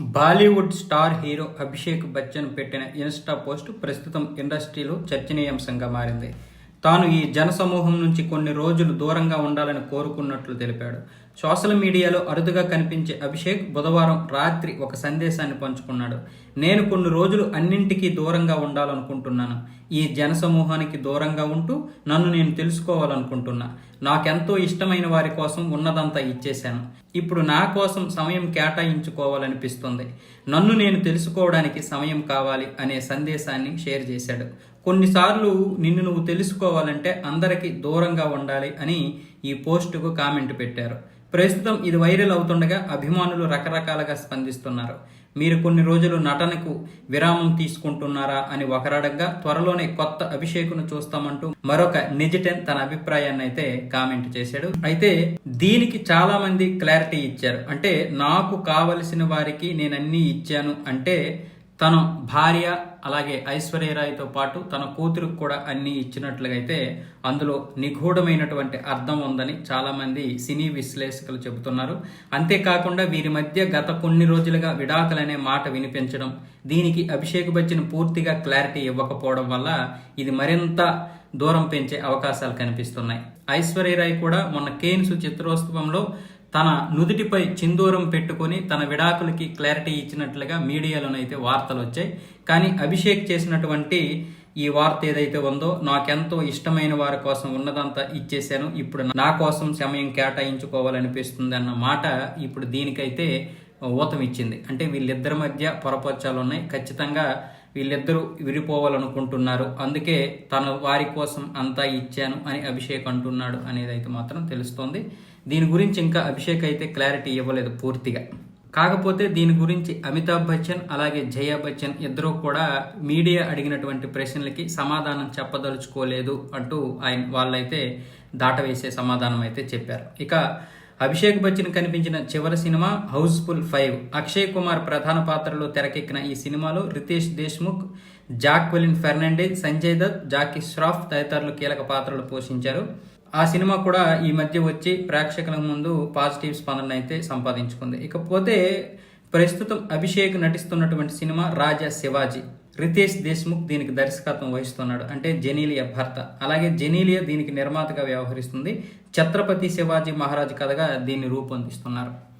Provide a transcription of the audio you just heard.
Bollywood star hero Abhishek Bachchan పెట్టిన insta post ప్రస్తుతం ఇండస్ట్రీలో చర్చనీయాంశంగా మారింది. తాను ఈ జనసమూహం నుంచి కొన్ని రోజులు దూరంగా ఉండాలని కోరుకున్నట్లు తెలిపాడు. సోషల్ మీడియాలో అరుదుగా కనిపించే అభిషేక్ బుధవారం రాత్రి ఒక సందేశాన్ని పంచుకున్నాడు. నేను కొన్ని రోజులు అన్నింటికీ దూరంగా ఉండాలనుకుంటున్నాను. ఈ జనసమూహానికి దూరంగా ఉంటూ నన్ను నేను తెలుసుకోవాలనుకుంటున్నా. నాకెంతో ఇష్టమైన వారి కోసం ఉన్నదంతా ఇచ్చేశాను. ఇప్పుడు నా కోసం సమయం కేటాయించుకోవాలనిపిస్తుంది. నన్ను నేను తెలుసుకోవడానికి సమయం కావాలి అనే సందేశాన్ని షేర్ చేశాడు. కొన్నిసార్లు నిన్ను నువ్వు తెలుసుకోవాలంటే అందరికీ దూరంగా ఉండాలి అని ఈ పోస్టుకు కామెంట్ పెట్టారు. ప్రస్తుతం ఇది వైరల్ అవుతుండగా అభిమానులు రకరకాలుగా స్పందిస్తున్నారు. మీరు కొన్ని రోజులు నటనకు విరామం తీసుకుంటున్నారా అని ఒకరడగ్గా త్వరలోనే కొత్త అభిషేకును చూస్తామంటూ మరొక నిజిటెన్ తన అభిప్రాయాన్ని అయితే కామెంట్ చేశాడు. అయితే దీనికి చాలా మంది క్లారిటీ ఇచ్చారు. అంటే నాకు కావలసిన వారికి నేను అన్ని ఇచ్చాను అంటే తన భార్య అలాగే ఐశ్వర్యరాయ్తో పాటు తన కూతురుకు కూడా అన్ని ఇచ్చినట్లుగా అయితే అందులో నిగూఢమైనటువంటి అర్థం ఉందని చాలామంది సినీ విశ్లేషకులు చెబుతున్నారు. అంతేకాకుండా వీరి మధ్య గత కొన్ని రోజులుగా విడాకులనే మాట వినిపించడం దీనికి అభిషేక్ బచ్చన్ పూర్తిగా క్లారిటీ ఇవ్వకపోవడం వల్ల ఇది మరింత దూరం పెంచే అవకాశాలు కనిపిస్తున్నాయి. ఐశ్వర్యరాయ్ కూడా మొన్న కేన్స్ చిత్రోత్సవంలో తన నుదుటిపై చిందూరం పెట్టుకొని తన విడాకులకి క్లారిటీ ఇచ్చినట్లుగా మీడియాలోనైతే వార్తలు వచ్చాయి. కానీ అభిషేక్ చేసినటువంటి ఈ వార్త ఏదైతే ఉందో నాకెంతో ఇష్టమైన వారి కోసం ఉన్నదంతా ఇచ్చేశాను. ఇప్పుడు నా కోసం సమయం కేటాయించుకోవాలనిపిస్తుంది అన్న మాట ఇప్పుడు దీనికైతే ఊతం ఇచ్చింది. అంటే వీళ్ళిద్దరి మధ్య పొరపచ్చాలు ఉన్నాయి. ఖచ్చితంగా వీళ్ళిద్దరూ విడిపోవాలనుకుంటున్నారు. అందుకే తన వారి కోసం అంతా ఇచ్చాను అని అభిషేక్ అంటున్నాడు అనేది అయితే మాత్రం తెలుస్తోంది. దీని గురించి ఇంకా అభిషేక్ అయితే క్లారిటీ ఇవ్వలేదు పూర్తిగా. కాకపోతే దీని గురించి అమితాబ్ బచ్చన్ అలాగే జయా బచ్చన్ ఇద్దరూ కూడా మీడియా అడిగినటువంటి ప్రశ్నలకి సమాధానం చెప్పదలుచుకోలేదు అంటూ ఆయన వాళ్ళైతే దాటవేసే సమాధానం అయితే చెప్పారు. ఇక అభిషేక్ బచ్చన్ కనిపించిన చివరి cinema Housefull five. Akshay Kumar ప్రధాన పాత్రలో తెరకెక్కిన ఈ సినిమాలో రితేష్ దేశ్ముఖ్ జాక్వెలిన్ ఫెర్నాండేజ్ సంజయ్ దత్ జాకీ ష్రాఫ్ తదితరులు కీలక పాత్రలు పోషించారు. ఆ సినిమా కూడా ఈ మధ్య వచ్చి ప్రేక్షకుల ముందు పాజిటివ్ స్పందన అయితే సంపాదించుకుంది. ఇకపోతే ప్రస్తుతం అభిషేక్ నటిస్తున్నటువంటి సినిమా రాజా శివాజీ. రితేష్ దేశ్ముఖ్ దీనికి దర్శకత్వం వహిస్తున్నాడు. అంటే జెనీలియా భర్త. అలాగే జెనీలియా దీనికి నిర్మాతగా వ్యవహరిస్తుంది. ఛత్రపతి శివాజీ మహారాజ్ కథగా దీన్ని రూపొందిస్తున్నారు.